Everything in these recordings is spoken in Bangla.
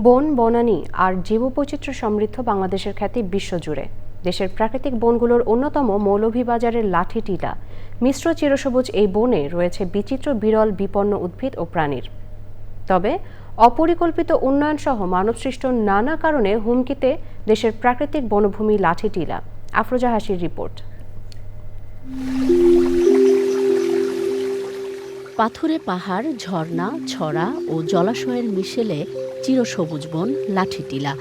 বন, বনানী আর জীববৈচিত্র্য সমৃদ্ধ বাংলাদেশের খ্যাতি বিশ্বজুড়ে। দেশের প্রাকৃতিক বনগুলোর অন্যতম মৌলভীবাজারের লাঠি টিলা মিশ্র চিরসবুজ এই বনে রয়েছে বিচিত্র বিরল, বিপন্ন উদ্ভিদ ও প্রাণীর। তবে অপরিকল্পিত উন্নয়ন সহ মানবসৃষ্ট নানা কারণে হুমকিতে দেশের প্রাকৃতিক বনভূমি লাঠি টিলা আফরোজা হাসির রিপোর্ট। পাথুরে পাহাড়, ঝর্ণা, ছড়া ও জলাশয়ের মিশেলে চিরসবুজ বন, লাঠিটিলা।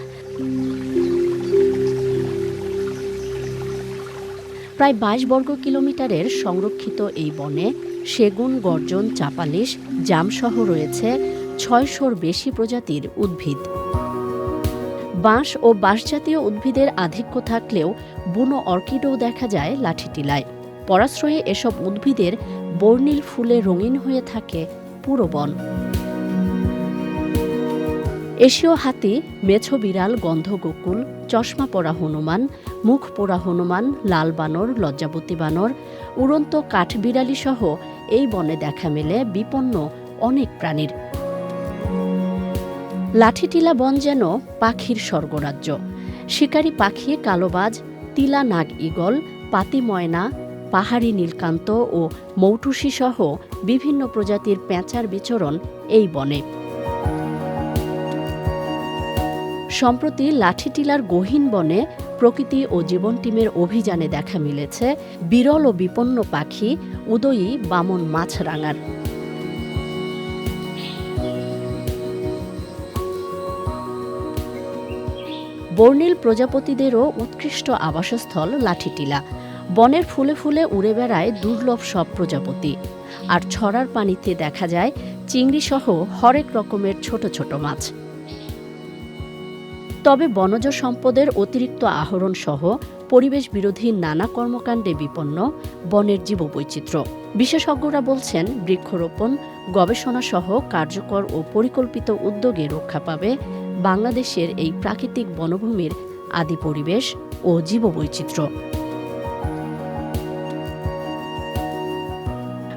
প্রায় বাইশ বর্গ কিলোমিটারের সংরক্ষিত এই বনে সেগুন, গর্জন, চাপালিশ, জামসহ রয়েছে ছয়শোর বেশি প্রজাতির উদ্ভিদ। বাঁশ ও বাঁশজাতীয় উদ্ভিদের আধিক্য থাকলেও বুনো অর্কিডও দেখা যায় লাঠিটিলায়। পরাশ্রয়ে এসব উদ্ভিদের বর্ণিল ফুলে রঙিন হয়ে থাকে পুরো বন। এশীয় হাতি, মেছো বিড়াল গন্ধগোকুল চশমা পরা হনুমান, মুখ পোড়া হনুমান, লাল বানর, লজ্জাবতী বানর, উড়ন্ত কাঠবিড়ালি সহ এই বনে দেখা মেলে বিপন্ন অনেক প্রাণীর। লাঠিটিলা বন যেন পাখির স্বর্গরাজ্য। শিকারী পাখি, কালোবাজ, তিলা নাগ ইগল, পাতি ময়না পাহাড়ি নীলকান্ত ও মৌটুসি সহ বিভিন্ন প্রজাতির পেঁচার বিচরণ এই বনে। সম্প্রতি লাঠিটিলার গহীন বনে প্রকৃতি ও জীবন টিমের অভিযানে দেখা মিলেছে বিরল ও বিপন্ন পাখি উদয়ী বামন মাছরাঙার। বর্ণিল প্রজাপতিদেরও উৎকৃষ্ট আবাসস্থল লাঠিটিলা। বনের ফুলে ফুলে উড়ে বেড়ায় দুর্লভ সব প্রজাপতি। আর ছড়ার পানিতে দেখা যায় চিংড়ি সহ হরেক রকমের ছোট ছোট মাছ। তবে বনজ সম্পদের অতিরিক্ত আহরণ সহ পরিবেশ বিরোধী নানা কর্মকাণ্ডে বিপন্ন বনের জীববৈচিত্র্য। বিশেষজ্ঞরা বলছেন, বৃক্ষরোপণ গবেষণা সহ কার্যকর ও পরিকল্পিত উদ্যোগে রক্ষা পাবে বাংলাদেশের এই প্রাকৃতিক বনভূমির আদি পরিবেশ ও জীববৈচিত্র্য।